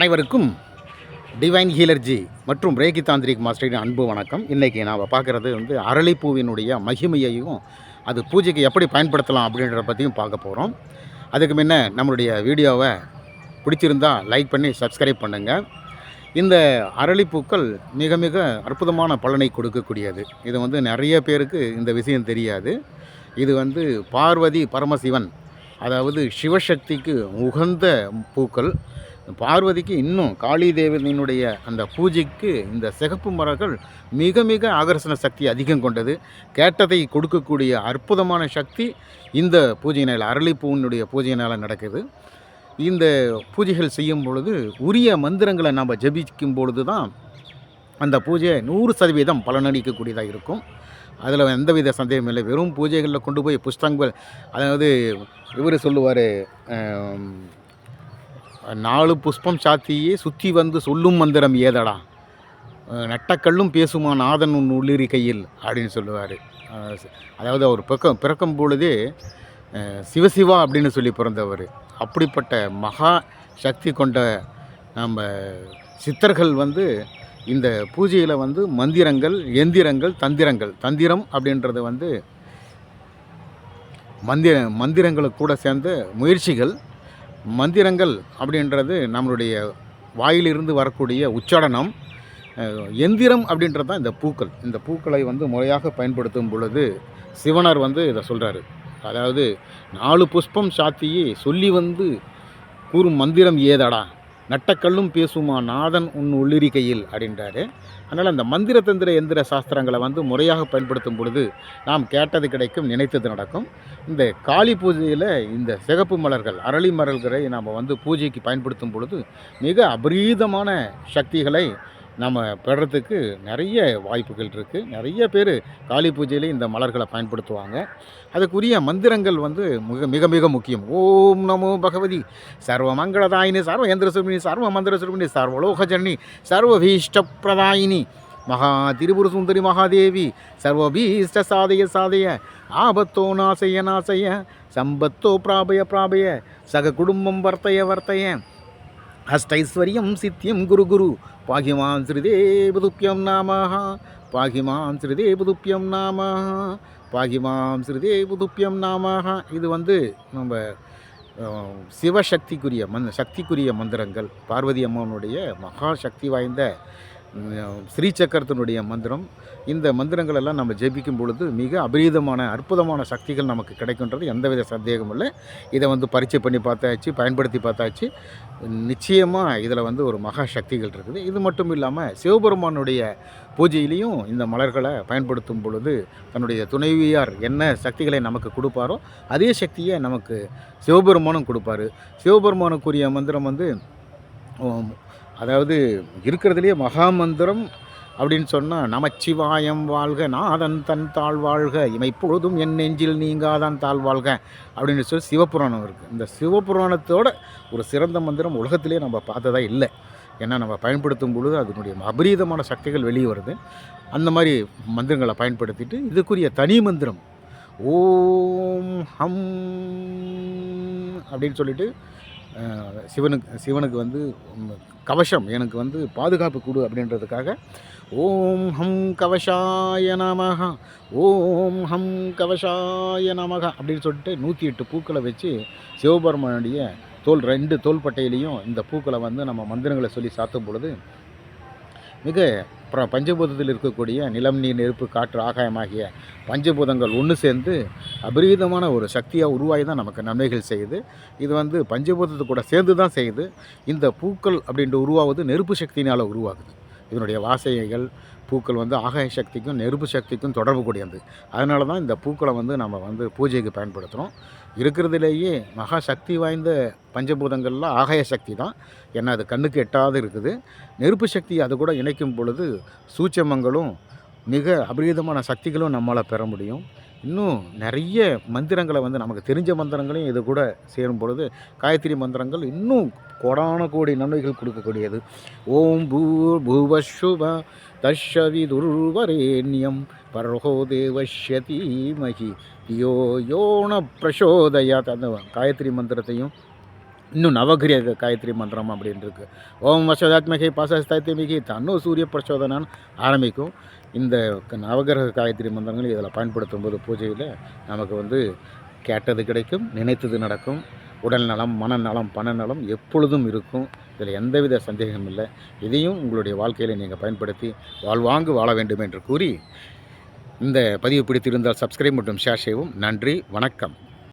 அனைவருக்கும் டிவைன் ஹீலர்ஜி மற்றும் ரேகி தாந்திரிக் மாஸ்டரின் அன்பு வணக்கம். இன்றைக்கி நாம் பார்க்குறது வந்து அரளிப்பூவினுடைய மகிமையையும் அது பூஜைக்கு எப்படி பயன்படுத்தலாம் அப்படின்றத பற்றியும் பார்க்க போகிறோம் அதுக்கு முன்ன நம்மளுடைய வீடியோவை பிடிச்சிருந்தா லைக் பண்ணி சப்ஸ்கிரைப் பண்ணுங்கள் இந்த அரளிப்பூக்கள் மிக மிக அற்புதமான பலனை கொடுக்கக்கூடியது. இது வந்து நிறைய பேருக்கு இந்த விஷயம் தெரியாது. இது வந்து பார்வதி பரமசிவன் அதாவது சிவசக்திக்கு உகந்த பூக்கள். பார்வதிக்கு இன்னும் காளி தேவதையினுடைய அந்த பூஜைக்கு இந்த சிகப்பு மரங்கள் மிக மிக ஆகர்ஷண சக்தி அதிகம் கொண்டது. கேட்டதை கொடுக்கக்கூடிய அற்புதமான சக்தி இந்த பூஜையினால் அரளிப்பூவினுடைய பூஜையினால் நடக்குது. இந்த பூஜைகள் செய்யும் பொழுது உரிய மந்திரங்களை நாம் ஜபிக்கும் பொழுது தான் அந்த பூஜை நூறு சதவீதம் பலனளிக்கக்கூடியதாக இருக்கும். அதில் எந்தவித சந்தேகம் இல்லை. வெறும் பூஜைகளில் கொண்டு போய் புஸ்தகங்கள் அதாவது இவர் சொல்லுவார் நாலு புஷ்பம் சாத்தியே சுற்றி வந்து சொல்லும் மந்திரம் ஏதடா? நட்டக்கல்லும் பேசுமா நாதன் உன் உள்ளிரி கையில் அப்படின்னு சொல்லுவார். அதாவது அவர் பிறக்கம் பிறக்கும் பொழுதே சிவசிவா அப்படின்னு சொல்லி பிறந்தவர். அப்படிப்பட்ட மகா சக்தி கொண்ட நம்ம சித்தர்கள் வந்து இந்த பூஜையில் வந்து மந்திரங்கள் எந்திரங்கள் தந்திரங்கள் தந்திரம் அப்படின்றது வந்து மந்திர மந்திரங்களுக்கு கூட சேர்ந்த முயற்சிகள் மந்திரங்கள் அப்படின்றது நம்மளுடைய வாயிலிருந்து வரக்கூடிய உச்சாடனம் எந்திரம் அப்படின்றது தான் இந்த பூக்கள். இந்த பூக்களை வந்து முறையாக பயன்படுத்தும் பொழுது சிவனர் வந்து இதை சொல்கிறாரு அதாவது நாலு புஷ்பம் சாத்தியே சொல்லி வந்து கூறும் மந்திரம் ஏதடா? நட்டக்கல்லும் பேசுமா? நாதன் உன் உள்ளிரிக்கையில் அப்படின்றாரு. அதனால் அந்த மந்திர தந்திர எந்திர சாஸ்திரங்களை வந்து முறையாக பயன்படுத்தும் பொழுது நாம் கேட்டது கிடைக்கும் நினைத்தது நடக்கும். இந்த காளி பூஜையில் இந்த சிகப்பு மலர்கள் அரளி மலர்களை நாம் வந்து பூஜைக்கு பயன்படுத்தும் பொழுது மிக அபரீதமான சக்திகளை நம்ம பெறத்துக்கு நிறைய வாய்ப்புகள் இருக்குது நிறைய பேர் காளி பூஜையிலே இந்த மலர்களை பயன்படுத்துவாங்க. அதுக்குரிய மந்திரங்கள் வந்து மிக மிக மிக முக்கியம். ஓம் நமோ பகவதி. சர்வ மங்களதாயினி சர்வ யந்திர சுருமினி சர்வ மந்திர சுருமினி சர்வபீஷ்ட பிரதாயினி மகா திரிபுர சுந்தரி மகாதேவி சர்வபீஷ்ட சாதய சாதய ஆபத்தோ நாசய நாசய சம்பத்தோ பிராபய பிராபய சக குடும்பம் வர்த்தய வர்த்தய அஷ்டைஸ்வரியம் சித்தியம் குரு குரு. பாகிமாம் ஸ்ரீதேவதுப்பியம் நாமஹ. பாகிமாம் ஸ்ரீதேவதுப்பியம் நாமஹ. பாகிமாம் ஸ்ரீதேவதுப்பியம் நாமஹ. இது வந்து நம்ம சிவசக்திக்குரிய மந் சக்திக்குரிய மந்திரங்கள். பார்வதி அம்மனுடைய மகா சக்தி வாய்ந்த ஸ்ரீ சக்கரத்தினுடைய மந்திரம் இந்த மந்திரங்கள் எல்லாம் நம்ம ஜெபிக்கும் பொழுது மிக அபரீதமான அற்புதமான சக்திகள் நமக்கு கிடைக்குன்றது. எந்தவித சந்தேகமும் இல்லை. இதை வந்து பரீட்சை பண்ணி பார்த்தாச்சு பயன்படுத்தி பார்த்தாச்சு. நிச்சயமாக இதில் வந்து ஒரு மகா சக்திகள் இருக்குது. இது மட்டும் இல்லாமல் சிவபெருமானுடைய பூஜையிலையும் இந்த மலர்களை பயன்படுத்தும் பொழுது தன்னுடைய துணைவியார் என்ன சக்திகளை நமக்கு கொடுப்பாரோ அதே சக்தியை நமக்கு சிவபெருமானும் கொடுப்பாரு. சிவபெருமானுக்குரிய மந்திரம் வந்து அதாவது இருக்கிறதுலேயே மகா மந்திரம் அப்படின்னு சொன்னால் நமச்சிவாயம் வாழ்க நாதன் தன் தாழ் வாழ்க இமைப்பொழுதும் என் நெஞ்சில் நீங்காதான் தாழ் வாழ்க அப்படின்னு சொல்லி சிவபுராணம் இருக்குது இந்த சிவபுராணத்தோட ஒரு சிறந்த மந்திரம் உலகத்திலே நம்ம பார்த்ததா இல்லை. ஏன்னா நம்ம பயன்படுத்தும் பொழுது அதனுடைய அபரீதமான சக்திகள் வெளியே வருது. அந்த மாதிரி மந்திரங்களை பயன்படுத்திட்டு இதுக்குரிய தனி மந்திரம் ஓம் ஹம் அப்படின்னு சொல்லிட்டு சிவனுக்கு சிவனுக்கு வந்து கவசம் எனக்கு வந்து பாதுகாப்பு கொடு அப்படின்றதுக்காக ஓம் ஹம் கவசாய நமக ஓம் ஹம் கவசாய நமக அப்படின்னு சொல்லிட்டு நூற்றி எட்டு பூக்களை வச்சு சிவபெருமானுடைய தோல் ரெண்டு தோல்பட்டையிலையும் இந்த பூக்களை வந்து நம்ம மந்திரங்களை சொல்லி சாத்தும் பொழுது மிக அப்புறம் பஞ்சபூதத்தில் இருக்கக்கூடிய நிலம் நீர் நெருப்பு காற்று ஆகாயமாகிய பஞ்சபூதங்கள் ஒன்று சேர்ந்து அபரீதமான ஒரு சக்தியாக உருவாகி தான் நமக்கு நன்மைகள் செய்யுது. இது வந்து பஞ்சபூதத்து கூட சேர்ந்து தான் செய்யுது. இந்த பூக்கள் அப்படின்ற உருவாவது நெருப்பு சக்தியினால் உருவாகுது. இதனுடைய வாசகைகள் பூக்கள் வந்து ஆகாய சக்திக்கும் நெருப்பு சக்திக்கும் தொடர்பு கூடியது. அதனால தான் இந்த பூக்களை வந்து நம்ம வந்து பூஜைக்கு பயன்படுத்துகிறோம் இருக்கிறதுலேயே மகா சக்தி வாய்ந்த பஞ்சபூதங்களில் ஆகாய சக்தி தான். ஏன்னா அது கண்ணுக்கு எட்டாது இருக்குது. நெருப்பு சக்தி அது கூட இணைக்கும் பொழுது சூட்சமங்களும் மிக அபரீதமான சக்திகளும் நம்மளால் பெற முடியும். இன்னும் நிறைய மந்திரங்களை வந்து நமக்கு தெரிஞ்ச மந்திரங்களையும் இது கூட சேரும் பொழுது காயத்ரி மந்திரங்கள் இன்னும் கோடான கோடி நன்மைகள் கொடுக்கக்கூடியது. ஓம் பூ பூவசுப தஷவி துர்வரேண்யம் பர்ஹோ தேவஷ்ய தீமகி யோ யோன பிரசோதயாத். அந்த காயத்ரி மந்திரத்தையும் இன்னும் நவகிரிய காயத்ரி மந்திரம் அப்படின்னு இருக்குது ஓம் வசதாத்மகை பாசஸ்தாத்மிகி தன்னோ சூரிய பிரச்சோதனான்னு ஆரம்பிக்கும். இந்த க- நவகிரக காயத்ரி மந்திரங்கள் இதில் பயன்படுத்தும் போது பூஜையில் நமக்கு வந்து கேட்டது கிடைக்கும் நினைத்தது நடக்கும். உடல் நலம் மனநலம் பணநலம் எப்பொழுதும் இருக்கும். இதில் எந்தவித சந்தேகமும் இல்லை. இதையும் உங்களுடைய வாழ்க்கையில் நீங்கள் பயன்படுத்தி வாழ்வாங்கு வாழ வேண்டும் என்று கூறி இந்த பதிவு பிடித்திருந்தால் சப்ஸ்கிரைப் மற்றும் ஷேர் செய்வோம் நன்றி வணக்கம்.